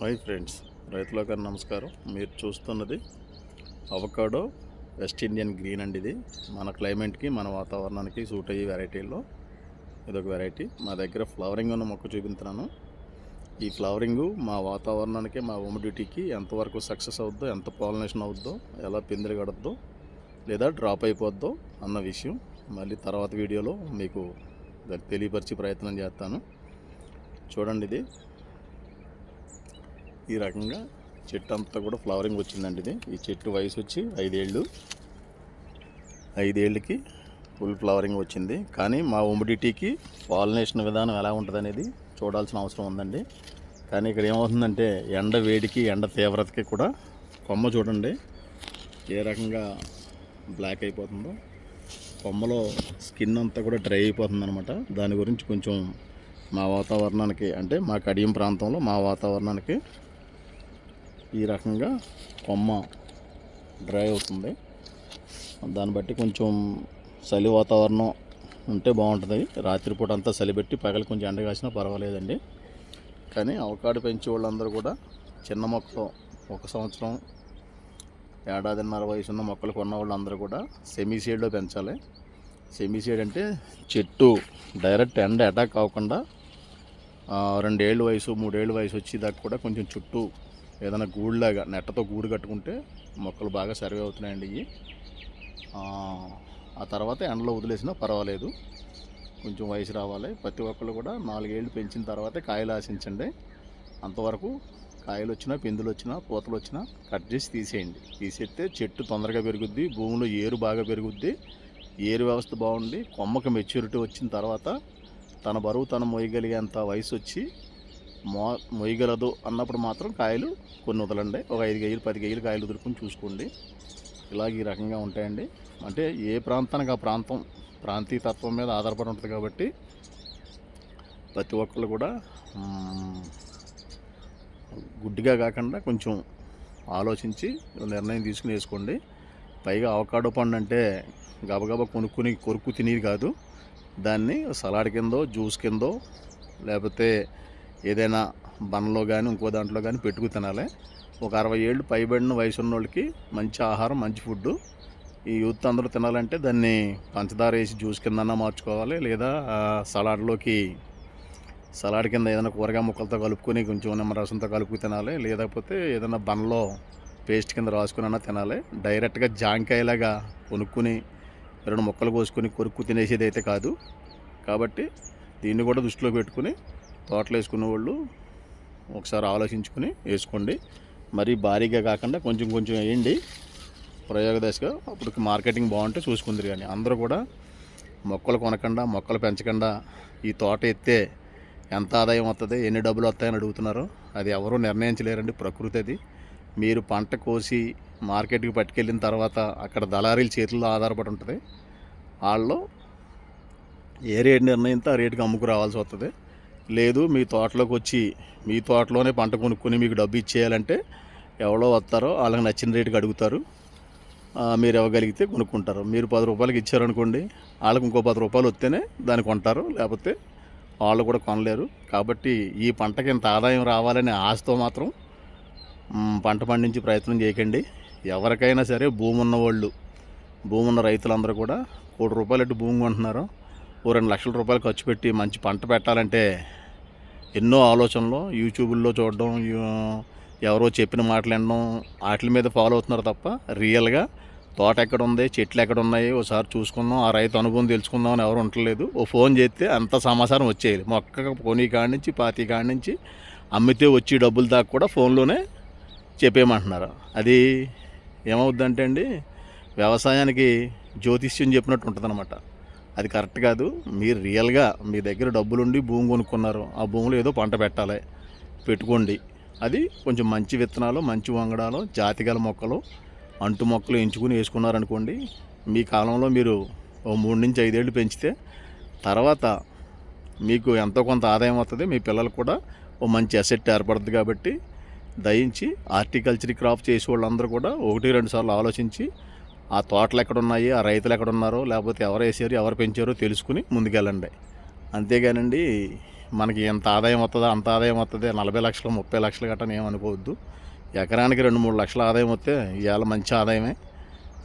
Hi friends రైతులకు నమస్కారం. మీరు చూస్తున్నది అవకాడో వెస్ట్ ఇండియన్ గ్రీన్ అండి ఇది. మన క్లైమేట్కి మన వాతావరణానికి సూట్ అయ్యే వెరైటీల్లో ఇదొక వెరైటీ. మా దగ్గర ఫ్లవరింగ్ ఉన్న మొక్క చూపించాను. ఈ ఫ్లవరింగు మా వాతావరణానికి మా హ్యూమిడిటీకి ఎంతవరకు సక్సెస్ అవుద్దో ఎంత పాలినేషన్ అవుద్దో ఎలా పిందెలు కడద్దో లేదా డ్రాప్ అయిపోద్దో అన్న విషయం మళ్ళీ తర్వాత వీడియోలో మీకు తెలియపరిచే ప్రయత్నం చేస్తాను. చూడండి ఇది. ఈ రకంగా చెట్టు అంతా కూడా ఫ్లవరింగ్ వచ్చిందండి ఇది. ఈ చెట్టు వయసు వచ్చి ఐదేళ్ళు. ఐదేళ్ళకి ఫుల్ ఫ్లవరింగ్ వచ్చింది. కానీ మా ఉమిడిటీకి పాలినేషన్ విధానం ఎలా ఉంటుంది అనేది చూడాల్సిన అవసరం ఉందండి. కానీ ఇక్కడ ఏమవుతుందంటే ఎండ వేడికి ఎండ తీవ్రతకి కూడా కొమ్మ చూడండి ఏ రకంగా బ్లాక్ అయిపోతుందో. కొమ్మలో స్కిన్ అంతా కూడా డ్రై అయిపోతుంది అనమాట దాని గురించి కొంచెం మా వాతావరణానికి అంటే మా కడియం ప్రాంతంలో మా వాతావరణానికి ఈ రకంగా కొమ్మ డ్రై అవుతుంది. దాన్ని బట్టి కొంచెం చలి వాతావరణం ఉంటే బాగుంటుంది. రాత్రిపూట అంతా చలి పెట్టి పగలు కొంచెం ఎండ కాసినా పర్వాలేదండి. కానీ అవకాడు పెంచే వాళ్ళందరూ కూడా చిన్న మొక్కలు ఒక సంవత్సరం ఏడాదిన్నర వయసు ఉన్న మొక్కలు కొన్న వాళ్ళందరూ కూడా సెమీ సీడ్లో పెంచాలి. సెమీ సీడ్ అంటే చెట్టు డైరెక్ట్ ఎండ అటాక్ అవ్వకుండా రెండేళ్ళు వయసు మూడేళ్ళు వయసు వచ్చేదాకా కూడా కొంచెం చుట్టూ ఏదైనా గూడులాగా నెట్టతో గూడు కట్టుకుంటే మొక్కలు బాగా సర్వే అవుతున్నాయండి ఇవి. ఆ, తర్వాత ఎండలో వదిలేసినా పర్వాలేదు. కొంచెం వయసు రావాలి. ప్రతి ఒక్కళ్ళు కూడా నాలుగేళ్ళు పెంచిన తర్వాతే కాయలు ఆశించండి. అంతవరకు కాయలు వచ్చినా పిందులు వచ్చినా పూతలు వచ్చినా కట్ చేసి తీసేయండి. తీసేస్తే చెట్టు తొందరగా పెరుగుద్ది భూమిలో ఏరు బాగా పెరుగుద్ది ఏరు వ్యవస్థ బాగుండి కొమ్మకి మెచ్యూరిటీ వచ్చిన తర్వాత తన బరువు తను మోయగలిగేంత వయసు వచ్చి మో మొయ్యగలదు అన్నప్పుడు మాత్రం కాయలు కొన్ని వదలండి. ఒక ఐదు కేజీలు పది కేజీలు కాయలు వదులుకొని చూసుకోండి. ఇలాగ ఈ రకంగా ఉంటాయండి. అంటే ఏ ప్రాంతానికి ఆ ప్రాంతం ప్రాంతీయ తత్వం మీద ఆధారపడి ఉంటుంది కాబట్టి ప్రతి ఒక్కళ్ళు కూడా గుడ్డిగా కాకుండా కొంచెం ఆలోచించి నిర్ణయం తీసుకుని వేసుకోండి. పైగా అవకాడో పండు అంటే గబగబా కొనుక్కుని కొరుకు తినేది కాదు. దాన్ని సలాడ్ కిందో జ్యూస్ కిందో లేకపోతే ఏదైనా బనలో కానీ ఇంకో దాంట్లో కానీ పెట్టుకు తినాలి. ఒక అరవై ఏళ్ళు పైబడిన వయసు ఉన్న వాళ్ళకి మంచి ఆహారం మంచి ఫుడ్ ఈ యూత్ అందరూ తినాలంటే దాన్ని పంచదార వేసి జ్యూస్ కిందన్నా మార్చుకోవాలి. లేదా సలాడ్లోకి సలాడ్ కింద ఏదైనా కూరగాయ ముక్కలతో కలుపుకొని కొంచెం నిమ్మరసంతో కలుపుకు తినాలి. లేకపోతే ఏదైనా బనలో పేస్ట్ కింద రాసుకుని అన్నా తినాలి. డైరెక్ట్గా జాంకాయలాగా కొనుక్కుని రెండు ముక్కలు కోసుకొని కొరుక్కు తినేసేది అయితే కాదు. కాబట్టి దీన్ని కూడా దృష్టిలో పెట్టుకుని తోటలు వేసుకున్న వాళ్ళు ఒకసారి ఆలోచించుకొని వేసుకోండి. మరీ భారీగా కాకుండా కొంచెం కొంచెం వేయండి. ప్రయోగ దశగా అప్పుడు మార్కెటింగ్ బాగుంటే చూసుకుందరు కానీ అందరూ కూడా మొక్కలు కొనకుండా మొక్కలు పెంచకుండా ఈ తోట ఎత్తే ఎంత ఆదాయం వస్తుంది ఎన్ని డబ్బులు వస్తాయని అడుగుతున్నారు. అది ఎవరూ నిర్ణయించలేరండి ప్రకృతి అది. మీరు పంట కోసి మార్కెట్కి పట్టుకెళ్ళిన తర్వాత అక్కడ దళారీల చేతుల్లో ఆధారపడి ఉంటుంది. వాళ్ళు ఏ రేటు నిర్ణయంతో ఆ రేటుకి అమ్ముకు రావాల్సి వస్తుంది లేదు మీ తోటలోకి వచ్చి మీ తోటలోనే పంట కొనుక్కొని మీకు డబ్బు ఇచ్చేయాలంటే ఎవరో వస్తారో వాళ్ళకి నచ్చిన రేటుకి అడుగుతారు. మీరు ఇవ్వగలిగితే కొనుక్కుంటారు. మీరు పది రూపాయలకి ఇచ్చారనుకోండి వాళ్ళకి ఇంకో పది రూపాయలు వస్తేనే దాన్ని కొంటారు. లేకపోతే వాళ్ళు కూడా కొనలేరు. కాబట్టి ఈ పంటకి ఇంత ఆదాయం రావాలనే ఆశతో మాత్రం పంట పండించి ప్రయత్నం చేయకండి. ఎవరికైనా సరే భూమి ఉన్నవాళ్ళు భూమి ఉన్న రైతులందరూ కూడా కోటి రూపాయలు అటు భూమి కొంటున్నారు. ఓ రెండు లక్షల రూపాయలు ఖర్చు పెట్టి మంచి పంట పెట్టాలంటే ఎన్నో ఆలోచనలు యూట్యూబ్లో చూడడం ఎవరో చెప్పిన మాటలు వినడం వాటి మీద ఫాలో అవుతున్నారు తప్ప రియల్గా తోట ఎక్కడ ఉంది చెట్లు ఎక్కడ ఉన్నాయి ఒకసారి చూసుకుందాం ఆ రైతు అనుభవం తెలుసుకుందాం అని ఎవరు ఉండలేదు. ఓ ఫోన్ చేస్తే అంత సమాచారం వచ్చేది మొక్క పోనీ కాడి నుంచి పాతి కాడి నుంచి అమ్మితే వచ్చి డబ్బులు దాకా కూడా ఫోన్లోనే చెప్పేయమంటున్నారు. అది ఏమవుద్దంటే అండి వ్యవసాయానికి జ్యోతిష్యం చెప్పినట్టు ఉంటుంది అనమాట అది కరెక్ట్ కాదు. మీరు రియల్గా మీ దగ్గర డబ్బులుండి భూమి కొనుక్కున్నారు. ఆ భూమిలో ఏదో పంట పెట్టాలి. పెట్టుకోండి. అది కొంచెం మంచి విత్తనాలు మంచి వంగడాలు జాతిగల మొక్కలు అంటు మొక్కలు ఎంచుకుని వేసుకున్నారనుకోండి మీ కాలంలో మీరు ఓ మూడు నుంచి ఐదేళ్ళు పెంచితే తర్వాత మీకు ఎంతో కొంత ఆదాయం వస్తుంది మీ పిల్లలకు కూడా ఓ మంచి అసెట్ ఏర్పడుతుంది కాబట్టి దయించి హార్టికల్చర్ క్రాప్ చేసే వాళ్ళందరూ కూడా ఒకటి రెండు సార్లు ఆలోచించి ఆ తోటలు ఎక్కడ ఉన్నాయి ఆ రైతులు ఎక్కడ ఉన్నారో లేకపోతే ఎవరు వేసారు ఎవరు పెంచారో తెలుసుకుని ముందుకెళ్ళండి. అంతేగానండి మనకి ఎంత ఆదాయం వస్తుందో అంత ఆదాయం వస్తుంది నలభై లక్షలు ముప్పై లక్షలు గట్టని ఏమనుకోవద్దు ఎకరానికి రెండు మూడు లక్షల ఆదాయం వస్తే ఇవాళ మంచి ఆదాయమే.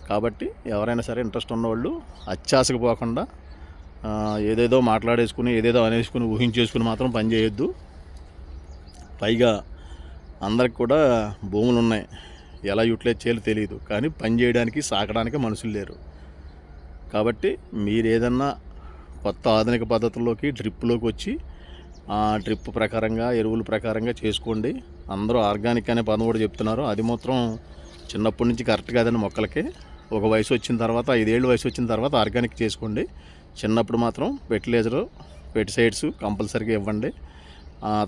కాబట్టి ఎవరైనా సరే ఇంట్రెస్ట్ ఉన్నవాళ్ళు అత్యాశకు పోకుండా ఏదేదో మాట్లాడేసుకుని ఏదేదో అనేసుకుని ఊహించేసుకుని మాత్రం పని చేయొద్దు. పైగా అందరికి కూడా భూములు ఉన్నాయి ఎలా యూటిలైజ్ చేయాలో తెలియదు కానీ పని చేయడానికి సాకడానికి మనుషులు లేరు. కాబట్టి మీరు ఏదన్నా కొత్త ఆధునిక పద్ధతుల్లోకి డ్రిప్లోకి వచ్చి ఆ డ్రిప్ ప్రకారంగా ఎరువుల ప్రకారంగా చేసుకోండి. అందరూ ఆర్గానిక్ అనే పదం కూడా చెప్తున్నారు. అది మాత్రం చిన్నప్పటి నుంచి కరెక్ట్ కాదండి మొక్కలకి. ఒక వయసు వచ్చిన తర్వాత ఐదేళ్ళు వయసు వచ్చిన తర్వాత ఆర్గానిక్ చేసుకోండి. చిన్నప్పుడు మాత్రం ఫెర్టిలైజరు పెస్టిసైడ్స్ కంపల్సరీగా ఇవ్వండి.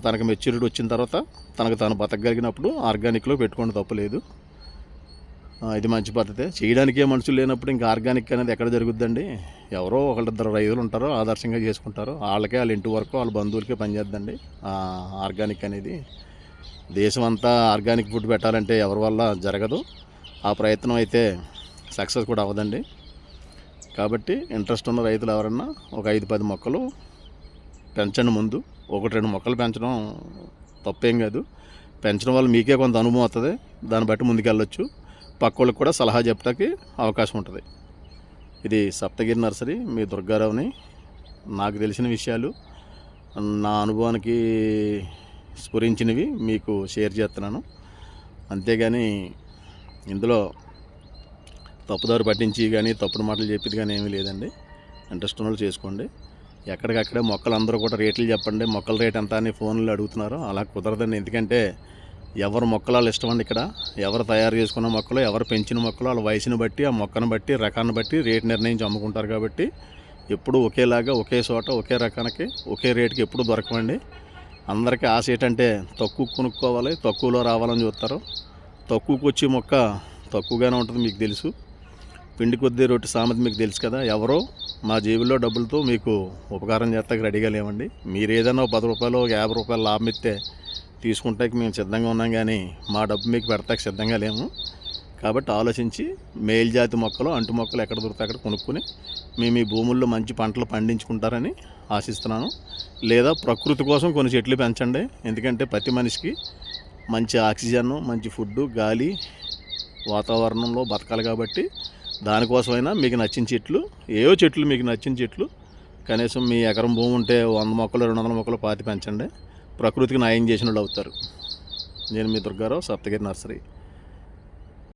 తనకు మెచ్యూరిటీ వచ్చిన తర్వాత తనకు తాను బతకగలిగినప్పుడు ఆర్గానిక్లో పెట్టుకోండి తప్పులేదు ఇది మంచి పద్ధతే. చేయడానికే మనుషులు లేనప్పుడు ఇంకా ఆర్గానిక్ అనేది ఎక్కడ జరుగుద్దండి? ఎవరో ఒకళ్ళిద్దరు రైతులు ఉంటారో ఆదర్శంగా చేసుకుంటారు. వాళ్ళకే వాళ్ళ ఇంటి వరకు వాళ్ళ బంధువులకే పనిచేద్దండి ఆర్గానిక్ అనేది. దేశం అంతా ఆర్గానిక్ ఫుడ్ పెట్టాలంటే ఎవరి వల్ల జరగదు. ఆ ప్రయత్నం అయితే సక్సెస్ కూడా అవ్వదండి. కాబట్టి ఇంట్రెస్ట్ ఉన్న రైతులు ఎవరన్నా ఒక ఐదు పది మొక్కలు పెంచండి ముందు. ఒకటి రెండు మొక్కలు పెంచడం తప్పేం కాదు. పెంచడం వల్ల మీకే కొంత అనుభవం వస్తుంది దాన్ని బట్టి ముందుకెళ్ళొచ్చు. పక్కోళ్ళకి కూడా సలహా చెప్పడానికి అవకాశం ఉంటుంది. ఇది సప్తగిరి నర్సరీ మీ దుర్గారావుని నాకు తెలిసిన విషయాలు. నా అనుభవానికి స్ఫురించినవి మీకు షేర్ చేస్తున్నాను. అంతేగాని ఇందులో తప్పుదారు పట్టించి కానీ తప్పుడు మాటలు చెప్పేది కానీ ఏమీ లేదండి. ఇంట్రెస్ట్ ఉన్న వాళ్ళు చేసుకోండి. ఎక్కడికక్కడే మొక్కలు అందరూ కూడా రేట్లు చెప్పండి. మొక్కల రేట్ ఎంత అని ఫోన్లో అడుగుతున్నారు. అలా కుదరదండి. ఎందుకంటే ఎవరు మొక్కలు వాళ్ళు ఇష్టం అండి ఇక్కడ? ఎవరు తయారు చేసుకున్న మొక్కలు ఎవరు పెంచిన మొక్కలు వాళ్ళ వయసుని బట్టి ఆ మొక్కను బట్టి రకాన్ని బట్టి రేటు నిర్ణయించి అమ్ముకుంటారు కాబట్టి ఎప్పుడు ఒకేలాగా ఒకే చోట ఒకే రకానికి ఒకే రేటుకి ఎప్పుడు దొరకవండి. అందరికీ ఆశ ఏంటంటే తక్కువ కొనుక్కోవాలి తక్కువలో రావాలని చూస్తారు. తక్కువకి వచ్చే మొక్క తక్కువగానే ఉంటుంది మీకు తెలుసు. పిండి కొద్దీ రొట్టి సామెత మీకు తెలుసు కదా. ఎవరో మా జేబుల్లో డబ్బులతో మీకు ఉపకారం చేస్తాక రెడీగా లేవండి. మీరు ఏదైనా పది రూపాయలు ఒక యాభై రూపాయలు లాభం ఇస్తే తీసుకుంటానికి మేము సిద్ధంగా ఉన్నాం కానీ మా డబ్బు మీకు పెడతాకి సిద్ధంగా లేము. కాబట్టి ఆలోచించి మేల్జాతి మొక్కలు అంటు మొక్కలు ఎక్కడ దొరికితే అక్కడ కొనుక్కొని మేము ఈ భూముల్లో మంచి పంటలు పండించుకుంటారని ఆశిస్తున్నాను. లేదా ప్రకృతి కోసం కొన్ని చెట్లు పెంచండి. ఎందుకంటే ప్రతి మనిషికి మంచి ఆక్సిజన్ మంచి ఫుడ్ గాలి వాతావరణంలో బతకాలి కాబట్టి దానికోసమైనా మీకు నచ్చిన చెట్లు ఏవో చెట్లు మీకు నచ్చిన చెట్లు కనీసం మీ ఎకరం భూమి ఉంటే వంద మొక్కలు రెండు వందల మొక్కలు పాతి పెంచండి. ప్రకృతికి న్యాయం చేసిన అవుతారు. నేను మీ దుర్గారావు సప్తగిరి నర్సరీ.